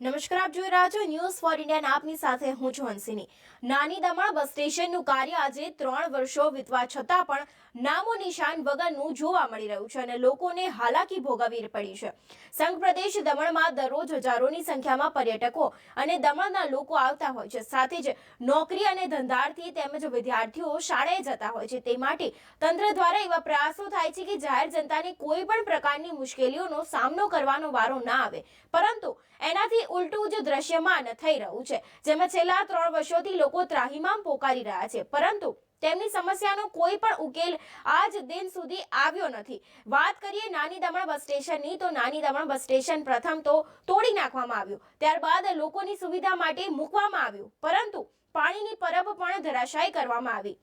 નમસ્કાર, આપ જોઈ રહ્યા છો ન્યૂઝ ફોર ઇન્ડિયા આપની સાથે હું છું હંસિની. નાની દમણ બસ સ્ટેશનનું કાર્ય આજે ત્રણ વર્ષો વીતવા છતાં પણ નામો નિશાન વગરનું જોવા મળી રહ્યું છે અને લોકોને હાલાકી ભોગવવી પડી છે. સંઘ પ્રદેશ દમણમાં દરરોજ હજારોની સંખ્યામાં પર્યટકો અને દમણના લોકો આવતા હોય છે. સાથે જ નોકરી અને ધંધાર્થી તેમજ વિદ્યાર્થીઓ શાળાએ જતા હોય છે. તે માટે તંત્ર દ્વારા એવા પ્રયાસો થાય છે કે જાહેર જનતાને કોઈ પણ પ્રકારની મુશ્કેલીઓનો સામનો કરવાનો વારો ના આવે. પરંતુ એનાથી ઉલટું જ દ્રશ્યમાન થઈ રહ્યું છે. જેમાં છેલ્લા ત્રણ વર્ષોથી લોકો ત્રાહિમામ પોકારી રહ્યા છે. પરંતુ તેમની સમસ્યાનો કોઈ પણ ઉકેલ આજ દિન સુધી આવ્યો નથી. વાત કરીએ નાની દમણ બસ સ્ટેશનની, તો નાની દમણ બસ સ્ટેશન પ્રથમ તો તોડી નાખવામાં આવ્યું. ત્યારબાદ લોકોની સુવિધા માટે મૂકવામાં આવ્યું. પરંતુ પાણીની પરબ પણ ધરાશાયી કરવામાં આવી.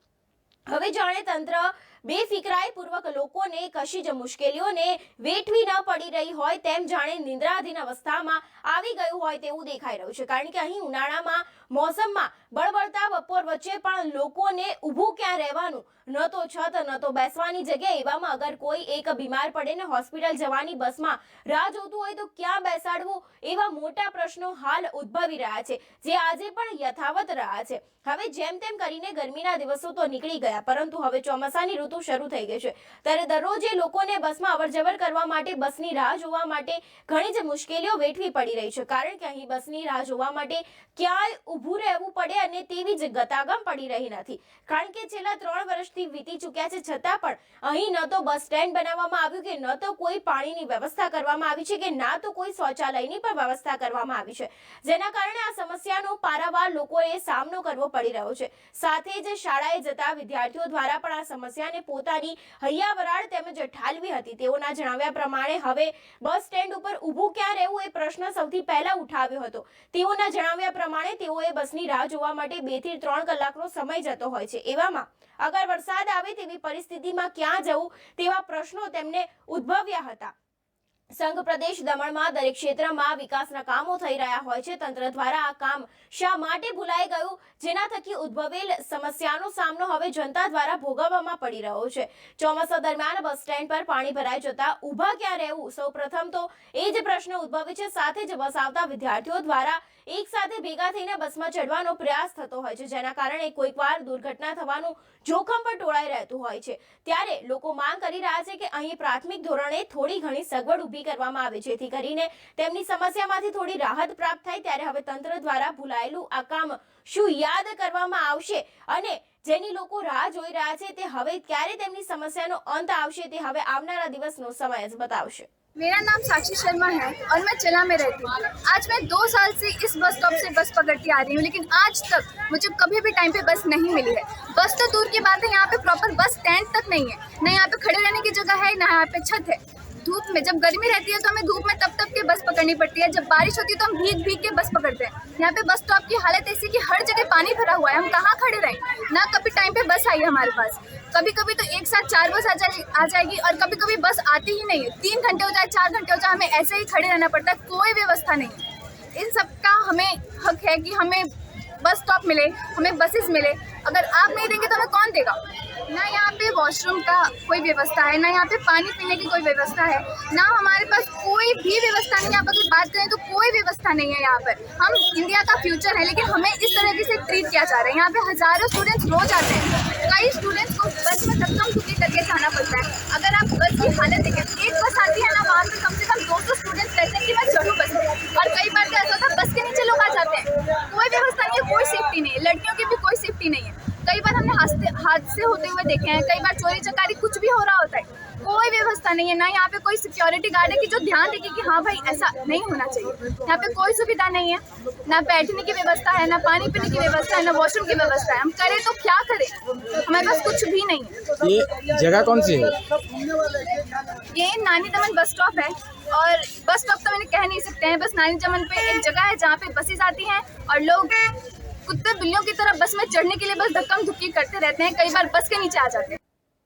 હવે જાણે તંત્ર બેફિકરાઈ પૂર્વક લોકોને કશી જ મુશ્કેલીઓને વેઠવી ન પડી રહી હોય તેમ જાણે નિંદ્રાધીન અવસ્થામાં આવી ગયું હોય તેવું દેખાઈ રહ્યું છે. કારણ કે અહીં ઉનાળામાં મોસમમાં બળબળતા બપોર વચ્ચે પણ લોકોને ઊભું ક્યાં રહેવાનું? ન તો છત, ન તો બેસવાની જગ્યા, એવામાં અગર કોઈ એક બીમાર પડે ને હોસ્પિટલ જવાની બસમાં રાહ જોતું હોય તો ક્યાં બેસાડવું? એવા મોટા પ્રશ્નો હાલ ઉદ્ભવી રહ્યા છે, જે આજે પણ યથાવત રહ્યા છે. હવે જેમ તેમ કરીને ગરમીના દિવસો તો નીકળી ગયા, પરંતુ હવે ચોમાસાની ઋતુ શરૂ થઈ ગઈ છે. ત્યારે દરરોજ લોકોને બસમાં અવરજવર કરવા માટે, બસની રાહ જોવા માટે ઘણી જ મુશ્કેલીઓ વેઠવી પડી રહી છે. કારણ કે અહીં બસની રાહ જોવા માટે ક્યાંય ઊભું રહેવું પડે અને તેવી જ ગતાગમ પડી રહી નથી. કારણ કે છેલ્લા ત્રણ વર્ષથી વીતી ચૂક્યા છે. છતાં પણ અહીં ન તો બસ સ્ટેન્ડ બનાવવામાં આવ્યું કે ન તો કોઈ પાણીની વ્યવસ્થા કરવામાં આવી છે કે ના તો કોઈ શૌચાલયની પણ વ્યવસ્થા કરવામાં આવી છે. જેના કારણે આ સમસ્યાનો પારાવાર લોકોએ સામનો કરવો પડી રહ્યો છે. સાથે જ શાળાએ જતા વિદ્યાર્થીઓ દ્વારા પણ આ સમસ્યાને પોતાની હૈયાવરાળ તેમજ ઠાલવી હતી. તેઓના જણાવ્યા પ્રમાણે હવે બસ સ્ટેન્ડ ઉપર ઊભું ક્યાં રહેવું એ પ્રશ્ન સૌથી પહેલા ઉઠાવ્યો હતો. તેઓના જણાવ્યા પ્રમાણે તેઓએ બસની રાહ જોવા માટે બેથી ત્રણ કલાકનો સમય જતો હોય છે. એવામાં અગર વરસાદ આવે તેવી પરિસ્થિતિમાં ક્યાં જવું તેવા પ્રશ્નો તેમને ઉદ્ભવ્યા હતા. સંઘ પ્રદેશ દમણમાં દરેક ક્ષેત્રમાં વિકાસના કામો થઈ રહ્યા હોય છે. તંત્ર દ્વારા આ કામ શા માટે ભૂલાઈ ગયું? જેના થકી ઉદ્ભવેલ સમસ્યાનો સામનો હવે જનતા દ્વારા ભોગવવામાં પડી રહ્યો છે. ચોમાસા દરમિયાન બસ સ્ટેન્ડ પર પાણી ભરાઈ જતા ઊભા ક્યાં રહેવું? સૌ પ્રથમ તો એ જ પ્રશ્ન ઉદ્ભવે છે. સાથે જ બસ આવતા વિદ્યાર્થીઓ દ્વારા એક સાથે ભેગા થઈને બસમાં ચડવાનો પ્રયાસ થતો હોય છે, જેના કારણે કોઈક વાર દુર્ઘટના થવાનું જોખમ પણ ટોળાઈ રહેતું હોય છે. ત્યારે લોકો માંગ કરી રહ્યા છે કે અહીં પ્રાથમિક ધોરણે થોડી ઘણી સગવડ ઊભી કરવામાં આવે જેથી કરીને તેમની સમસ્યામાંથી થોડી રાહત પ્રાપ્ત થાય ત્યારે હવે તંત્ર દ્વારા ભૂલાયેલું આ કામ શું યાદ કરવામાં આવશે અને જેની લોકો રાહ જોઈ રહ્યા છે તે હવે ક્યારે તેમની સમસ્યાનો અંત આવશે તે હવે આવનારા દિવસનો સમય જ બતાવશે मेरा नाम साक्षी शर्मा है और मैं चला में रहती हूँ आज मैं दो साल से इस बस स्टॉप से बस पकड़ती आ रही हूँ लेकिन आज तक मुझे कभी भी टाइम पे बस नहीं मिली है बस तो दूर की बात है यहाँ पे प्रॉपर बस स्टैंड तक नहीं है न यहाँ पे खड़े रहने की जगह है न यहाँ पे छत है धूप में, जब गर्मी रहती है तो हमें धूप में तब तब के बस पकड़नी पड़ती है। जब बारिश होती है तो हम भीग भीग के बस पकड़ते हैं। यहाँ पे बस स्टॉप की हालत ऐसी कि हर जगह पानी भरा हुआ है। हम कहाँ खड़े रहें? ना कभी टाइम पे बस आई है हमारे पास। कभी कभी तो एक साथ चार बस आ जाएगी आ जाएगी और कभी कभी बस आती ही नहीं है। तीन घंटे हो जाए, चार घंटे हो जाए, हमें ऐसे ही खड़े रहना पड़ता है। कोई व्यवस्था नहीं इन सब का हमें हक है कि हमें बस स्टॉप मिले, हमें बसेस मिले। अगर आप नहीं देंगे तो हमें कौन देगा? ना यहाँ वॉशरूम का कोई व्यवस्था है, ना यहाँ पे पानी पीने की कोई व्यवस्था है, ना हमारे पास कोई भी व्यवस्था नहीं है। आप अगर बात करें तो कोई व्यवस्था नहीं है यहाँ पर। हम इंडिया का फ्यूचर है, लेकिन हमें इस तरीके से ट्रीट किया जा रहा है। यहाँ पे हज़ारों स्टूडेंट्स रोज आते हैं। कई स्टूडेंट्स को बस में धक्कम धुक्की करके जाना पड़ता है। अगर आप बस की हालत देखें, एक बस आती है ना, वहाँ पे कम से कम दो सौ स्टूडेंट्स रहते हैं कि मैं चढ़ूँ बस और कई बार तो ऐसा होता है, बस के नीचे लोग आ जाते हैं। कोई व्यवस्था नहीं है, कोई सेफ्टी नहीं है। लड़कियों की भी कोई सेफ्टी नहीं है। कई बार हमने हादसे होते हुए देखे हैं। कई बार चोरी चकारी कुछ भी हो रहा होता है कोई व्यवस्था नहीं है। ना यहाँ पे कोई सिक्योरिटी गार्ड है कि जो ध्यान देखे कि हाँ भाई ऐसा नहीं होना चाहिए। यहाँ पे कोई सुविधा नहीं है। ना बैठने की व्यवस्था है ना पानी पीने की व्यवस्था है ना वॉशरूम की व्यवस्था है। हम करें तो क्या करें? हमारे पास कुछ भी नहीं है। ये जगह कौन सी है? ये नानी दमन बस स्टॉप है और बस स्टॉप तो मैंने कह नहीं सकते हैं। बस नानी दमन पे एक जगह है जहाँ पे बसेस आती हैं और लोग कुत्ते बिल्लियों की तरह बस में चढ़ने के लिए बस धक्कम धुक्की करते रहते हैं कई बार बस के नीचे आ जाते हैं